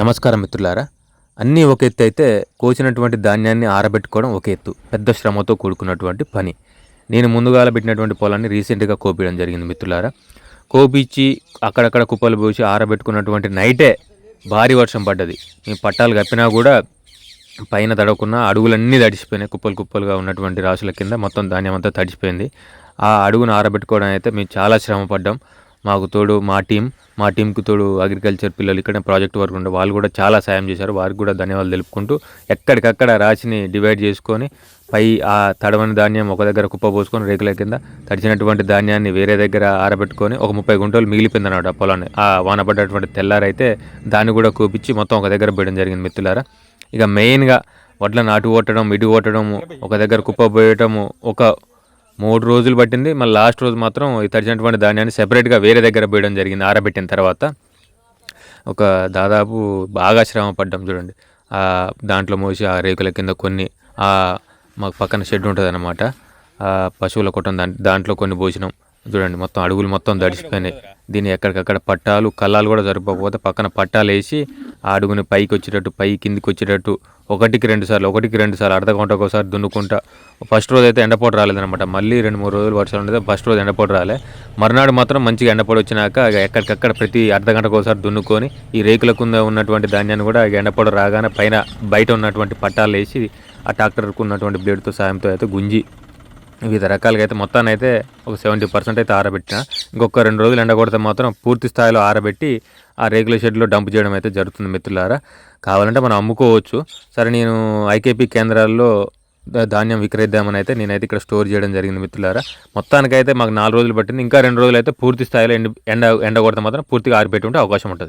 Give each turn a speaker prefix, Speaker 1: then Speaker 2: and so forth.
Speaker 1: నమస్కారం మిత్రులారా. అన్నీ ఒక ఎత్తు అయితే కోసినటువంటి ధాన్యాన్ని ఆరబెట్టుకోవడం ఒక ఎత్తు. పెద్ద శ్రమతో కూడుకున్నటువంటి పని. నేను ముందుగాల పెట్టినటువంటి పొలాన్ని రీసెంట్గా కోపించడం జరిగింది మిత్రులారా. కోపించి అక్కడక్కడ కుప్పలు పోసి ఆరబెట్టుకున్నటువంటి నైటే భారీ వర్షం పడ్డది. మేము పట్టాలు కప్పినా కూడా పైన తడవకున్న అడుగులన్నీ తడిసిపోయినాయి. కుప్పలు కుప్పలుగా ఉన్నటువంటి రాసుల కింద మొత్తం ధాన్యం అంతా తడిసిపోయింది. ఆ అడుగును ఆరబెట్టుకోవడం అయితే మేము చాలా శ్రమ పడ్డాం. మాకు తోడు మా టీం మా టీంకు తోడు అగ్రికల్చర్ పిల్లలు ఇక్కడ ప్రాజెక్ట్ వర్క్ ఉండే వాళ్ళు కూడా చాలా సాయం చేశారు. వారికి కూడా ధన్యవాదాలు తెలుపుకుంటూ ఎక్కడికక్కడ రాశిని డివైడ్ చేసుకొని పై ఆ తడవని ధాన్యం ఒక దగ్గర కుప్ప పోసుకొని రేకుల కింద తడిచినటువంటి ధాన్యాన్ని వేరే దగ్గర ఆరబెట్టుకొని ఒక ముప్పై గుంటలు మిగిలిపోయింది అన్నమాట ఆ పొలాన్ని. ఆ వాన పడ్డటువంటి తెల్లారైతే దాన్ని కూడా కూపించి మొత్తం ఒక దగ్గర పెట్టడం జరిగింది మిత్రులారా. ఇక మెయిన్గా వడ్ల నాటు ఓటడం ఇటు ఓటడం ఒక దగ్గర కుప్ప పోయటము ఒక మూడు రోజులు పట్టింది. మళ్ళీ లాస్ట్ రోజు మాత్రం ఈ తడిచినటువంటి ధాన్యాన్ని సెపరేట్గా వేరే దగ్గర పోయడం జరిగింది. ఆరబెట్టిన తర్వాత ఒక దాదాపు బాగా శ్రమ పడ్డాం చూడండి. ఆ దాంట్లో మోసి ఆ రేకుల కింద కొన్ని ఆ మాకు పక్కన షెడ్ ఉంటుంది అనమాట ఆ పశువుల కొట్టం దాంట్ దాంట్లో కొన్ని పోసినాం. చూడండి మొత్తం అడుగులు మొత్తం దడిచిపోయినాయి దీన్ని ఎక్కడికక్కడ పట్టాలు కళ్ళాలు కూడా సరిపోకపోతే పక్కన పట్టాలు వేసి ఆ అడుగుని పైకి వచ్చేటట్టు పై కిందికి వచ్చేటట్టు ఒకటికి రెండు సార్లు ఒకటికి రెండు సార్లు అర్ధ గంట ఒకసారి దున్నుకుంటా. ఫస్ట్ రోజు అయితే ఎండపోటు రాలేదనమాట మళ్ళీ రెండు మూడు రోజులు వర్షాలు ఉండేది ఫస్ట్ రోజు ఎండపోటు రాలే. మర్నాడు మాత్రం మంచిగా ఎండపోటు వచ్చినాక ఎక్కడికక్కడ ప్రతి అర్ధ గంటకు ఒకసారి దున్నుకొని ఈ రేకుల కింద ఉన్నటువంటి ధాన్యాన్ని కూడా ఇక ఎండపోటు రాగానే పైన బయట ఉన్నటువంటి పట్టాలు వేసి ఆ ట్రాక్టర్కు ఉన్నటువంటి బ్లేడ్తో సాయంతో అయితే గుంజి వివిధ రకాలుగా అయితే మొత్తాన్ని అయితే ఒక సెవెంటీ పర్సెంట్ అయితే ఆరబెట్టిన. ఇంకొక రెండు రోజులు ఎండ కొడితే మాత్రం పూర్తి స్థాయిలో ఆరబెట్టి ఆ రేకుల షెడ్లో డంప్ చేయడం అయితే జరుగుతుంది మిత్రులారా. కావాలంటే మనం అమ్ముకోవచ్చు. సరే నేను ఐకేపీ కేంద్రాల్లో ధాన్యం విక్రయిద్దామని అయితే నేనైతే ఇక్కడ స్టోర్ చేయడం జరిగింది మిత్రులారా. మొత్తానికైతే మాకు నాలుగు రోజులు పట్టింది. ఇంకా రెండు రోజులు అయితే పూర్తి స్థాయిలో ఎండ ఎండ ఎండ కొడితే మాత్రం పూర్తిగా ఆరిపెట్టి ఉంటే అవకాశం ఉంటుంది.